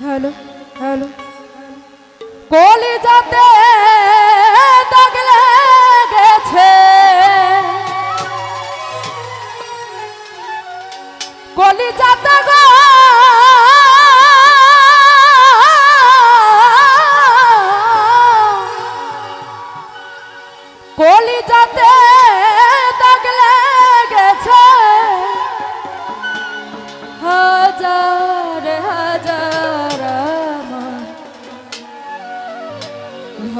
Hello hello. কলি যাতে দাগলে গেছে কলি যাতে গো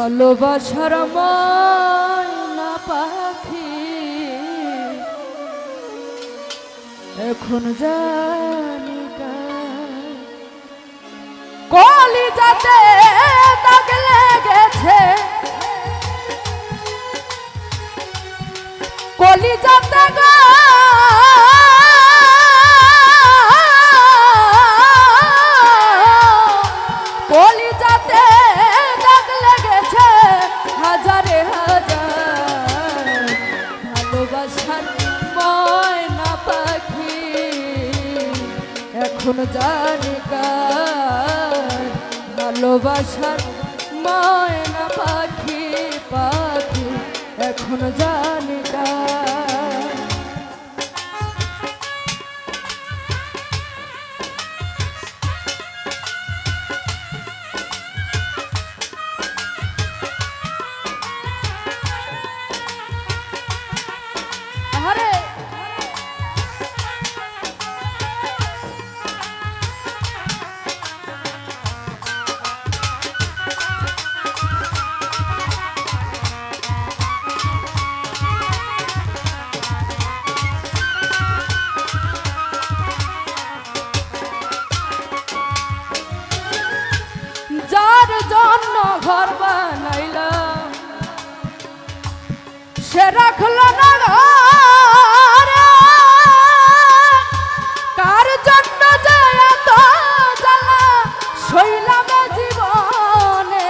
ভালোবাসার ময়না পাখি। এখন জানি কলি যাতে দাগ লেগেছে। কলি যাতে ভালোবাসার ময়না পাখি। এখন জানি কার ভালোবাসার ময়না পাখি পাখি। এখন জানি সে রাখল না। কার জন্য যে এত জ্বালা এ জীবনে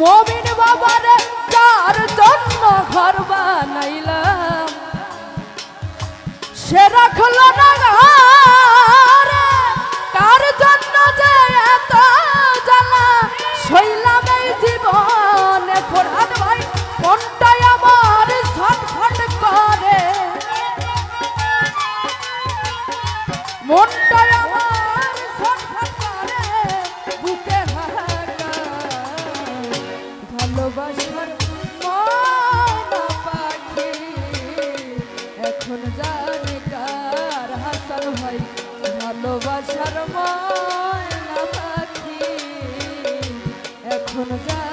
মমিন বাবারে যার জন্য ঘর বানাইলাম সে রাখল না এখন জানি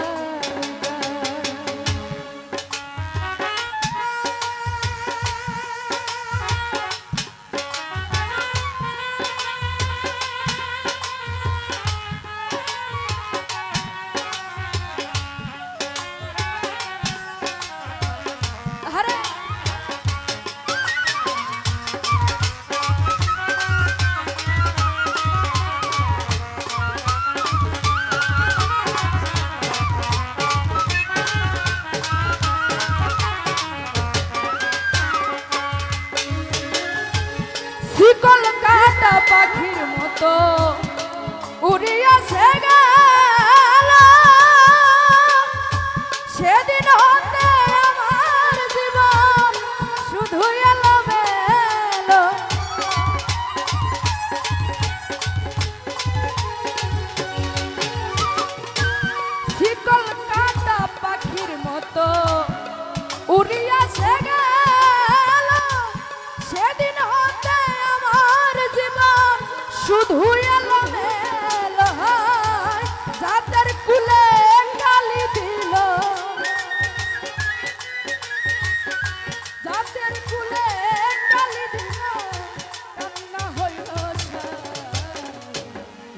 পাখির মতো। শুধু এলো মেলো যাদের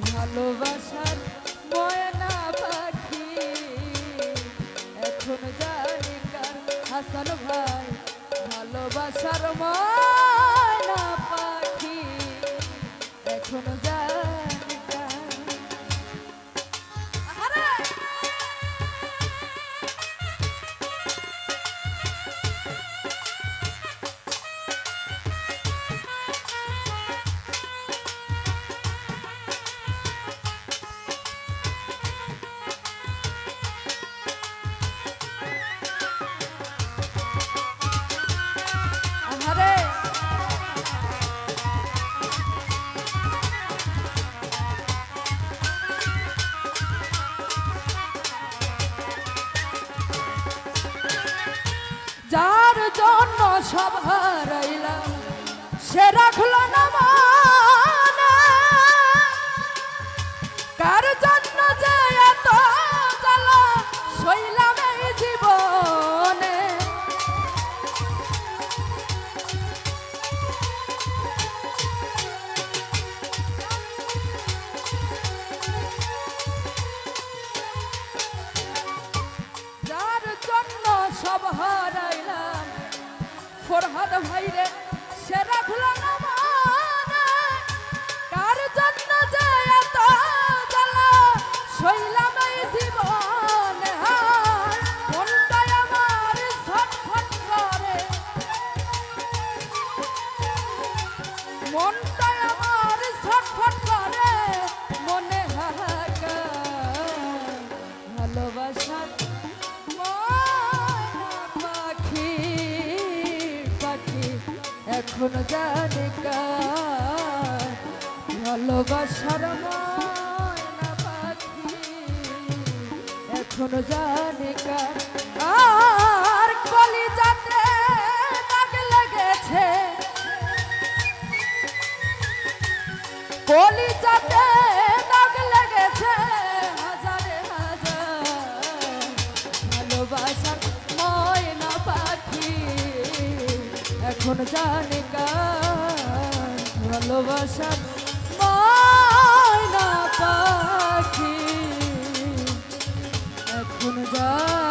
ভালোবাসার ময়না পাখি এখন জানি কার হাসান ভাই। ভালোবাসার ময়না জন্য সব হারাইলাম। সে রাখল না মানে ফরহাদ ভাই সে এখন জানে ভালোবাসার ময়না পাখি এখন জানে কার? আর কলিজাতে দাগ লেগেছে। কলিজাতে এখন জানে কার ভালোবাসার ময়না পাখি। এখন জানে